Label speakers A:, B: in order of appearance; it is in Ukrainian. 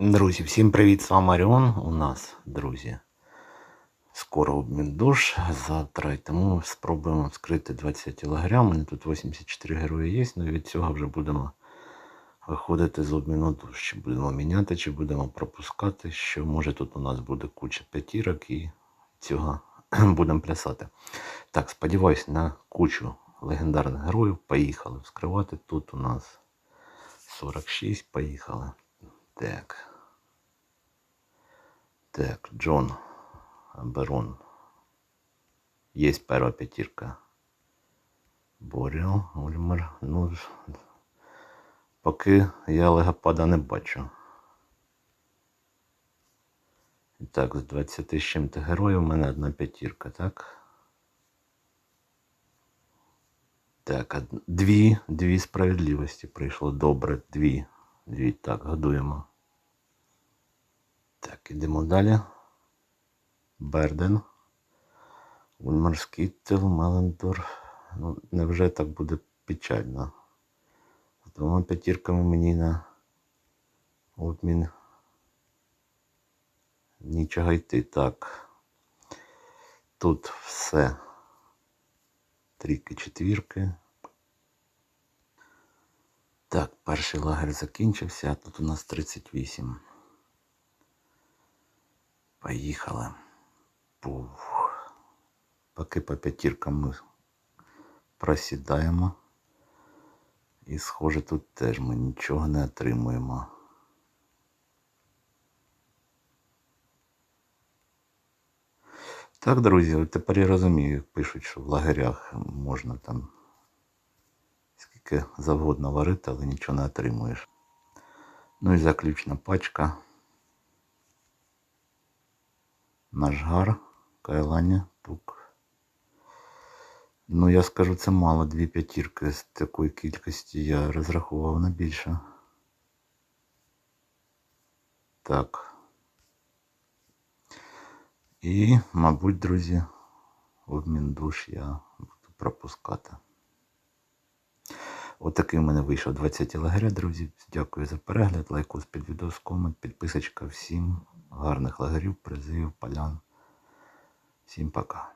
A: Друзі, всім привіт! З вами Оріон. У нас, друзі, скоро обмін душ завтра. Тому спробуємо вскрити 20 лагеря. У мене тут 84 герої є, але від цього вже будемо виходити з обміну душ. Чи будемо міняти, чи будемо пропускати. Що може тут у нас буде куча п'ятірок і цього будемо плясати. Так, сподіваюсь, на кучу легендарних героїв. Поїхали вскривати. Тут у нас 46, поїхали. Так. Так, Джон Берон. Есть первая пятирка. Боріл, Ульмер. Ну, поки я легопада не бачу. Так, з 20 з чим-то героїв у мене одна п'ятірка, так? Так, дві, дві справедливості прийшло. Добре, дві. Дві. Так, годуємо. Так, ідемо далі. Берден. Ульмарський тил, Мелендор. Ну, невже так буде печально? З двома п'ятірками мені на обмін. Нічого йти. Так. Тут все. Трійки, четвірки. Так, перший лагерь закінчився, а тут у нас 38. Поїхали. Пух. Поки по п'ятіркам ми просідаємо. І схоже, тут теж ми нічого не отримуємо. Так, друзі, тепер я розумію, пишуть, що в лагерях можна там скільки завгодно варити, але нічого не отримуєш. Ну і заключна пачка. Нажгар, кайлання, тук. Ну, я скажу, це мало дві п'ятірки з такої кількості. Я розраховував на більше. Так. І, мабуть, друзі, обмін душ я буду пропускати. Отакий в мене вийшов 20 лагеря, друзі. Дякую за перегляд, лайкос під відео, комент, підписочка всім. Гарних лагерів, призивів, полян. Всім пока.